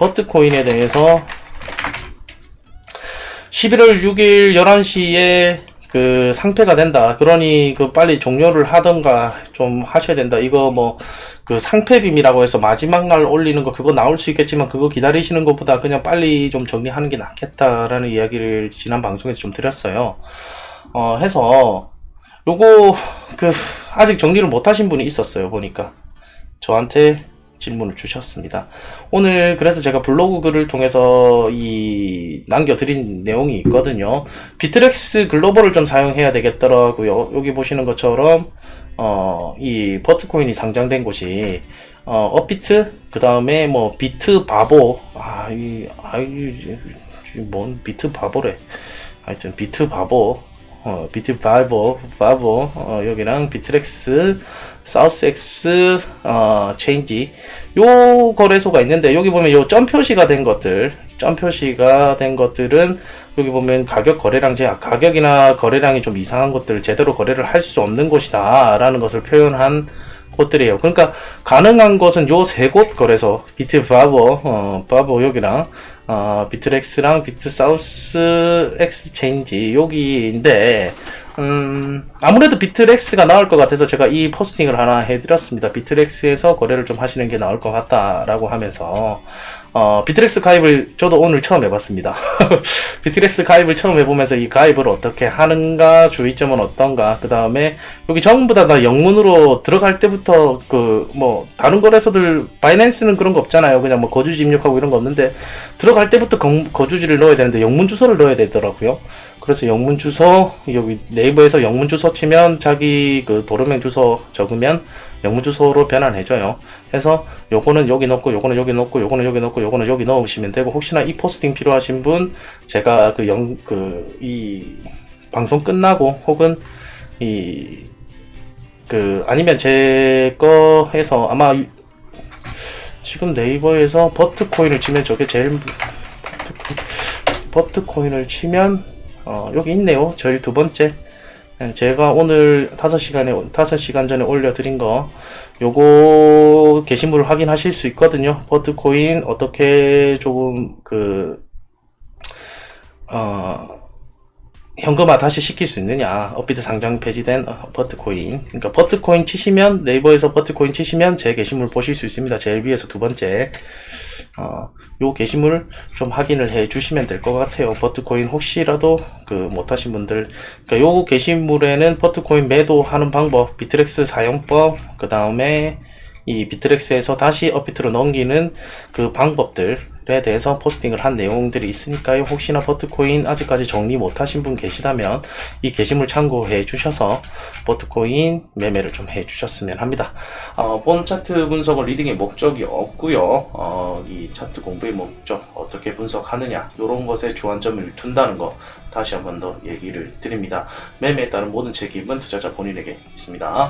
버트코인에 대해서 11월 6일 11시에 그 상패가 된다. 그러니 그 빨리 종료를 하던가 좀 하셔야 된다. 이거 뭐 그 상패빔이라고 해서 마지막 날 올리는 거 그거 나올 수 있겠지만 그거 기다리시는 것보다 그냥 빨리 좀 정리하는 게 낫겠다라는 이야기를 지난 방송에서 좀 드렸어요. 어 해서 요거 그 아직 정리를 못 하신 분이 있었어요. 보니까 저한테 질문을 주셨습니다. 오늘 그래서 제가 블로그 글을 통해서 이 남겨드린 내용이 있거든요. 비트렉스 글로벌을 좀 사용해야 되겠더라고요. 여기 보시는 것처럼 어, 이 버트코인이 상장된 곳이 어, 업비트 그 다음에 뭐 비트 바보 아이 아이 뭔 비트 바보래. 하여튼 비트 바보 어, 비트 바보, 바보, 어, 여기랑 비트렉스, 사우스엑스, 어, 체인지. 요 거래소가 있는데, 여기 보면 요 점 표시가 된 것들, 점 표시가 된 것들은, 여기 보면 가격 거래량, 제 가격이나 거래량이 좀 이상한 것들을 제대로 거래를 할 수 없는 곳이다. 라는 것을 표현한 곳들이에요. 그러니까 가능한 것은 요 세 곳 거래소, 비트 바보, 어, 바보 여기랑, 어, 비트렉스랑 비트 사우스 엑스체인지 여기인데 음, 아무래도 비트렉스가 나을 것 같아서 제가 이 포스팅을 하나 해드렸습니다. 비트렉스에서 거래를 좀 하시는 게 나을 것 같다라고 하면서 어, 비트렉스 가입을 저도 오늘 처음 해봤습니다. 비트렉스 가입을 처음 해보면서 이 가입을 어떻게 하는가, 주의점은 어떤가, 그 다음에 여기 전부 다, 다 영문으로 들어갈 때부터 그 뭐 다른 거래소들 바이낸스는 그런 거 없잖아요. 그냥 뭐 거주지 입력하고 이런 거 없는데 들어갈 때부터 거, 거주지를 넣어야 되는데 영문 주소를 넣어야 되더라고요. 그래서 영문 주소 여기 네이버에서 영문 주소 치면 자기 그 도로명 주소 적으면 영문 주소로 변환해줘요. 해서 요거는 여기 넣고 요거는 여기 넣고 요거는 여기 넣고 요거는 여기 넣으시면 되고 혹시나 이 포스팅 필요하신 분 제가 그 영 그 이 방송 끝나고 혹은 이 그 아니면 제거 해서 아마 유- 지금 네이버에서 버트코인을 치면 저게 제일 버트코인, 버트코인을 치면 어, 여기 있네요. 저희 두 번째. 예, 제가 오늘 5시간에, 5시간 전에 올려드린 거, 요거 게시물을 확인하실 수 있거든요. 버트코인 어떻게 조금 그, 어, 현금화 다시 시킬 수 있느냐. 업비트 상장 폐지된 어, 버트코인. 그러니까 버트코인 치시면, 네이버에서 버트코인 치시면 제 게시물 보실 수 있습니다. 제일 위에서 두 번째. 어, 요 게시물 좀 확인을 해 주시면 될 것 같아요. 버트코인 혹시라도 그 못하신 분들, 그러니까 요 게시물에는 버트코인 매도하는 방법, 비트렉스 사용법, 그 다음에 이 비트렉스에서 다시 업비트로 넘기는 그 방법들에 대해서 포스팅을 한 내용들이 있으니까요. 혹시나 버트코인 아직까지 정리 못하신 분 계시다면 이 게시물 참고해 주셔서 버트코인 매매를 좀 해 주셨으면 합니다. 어, 본 차트 분석은 리딩의 목적이 없고요. 어, 이 차트 공부의 목적 어떻게 분석하느냐 이런 것에 주안점을 둔다는 거 다시 한 번 더 얘기를 드립니다. 매매에 따른 모든 책임은 투자자 본인에게 있습니다.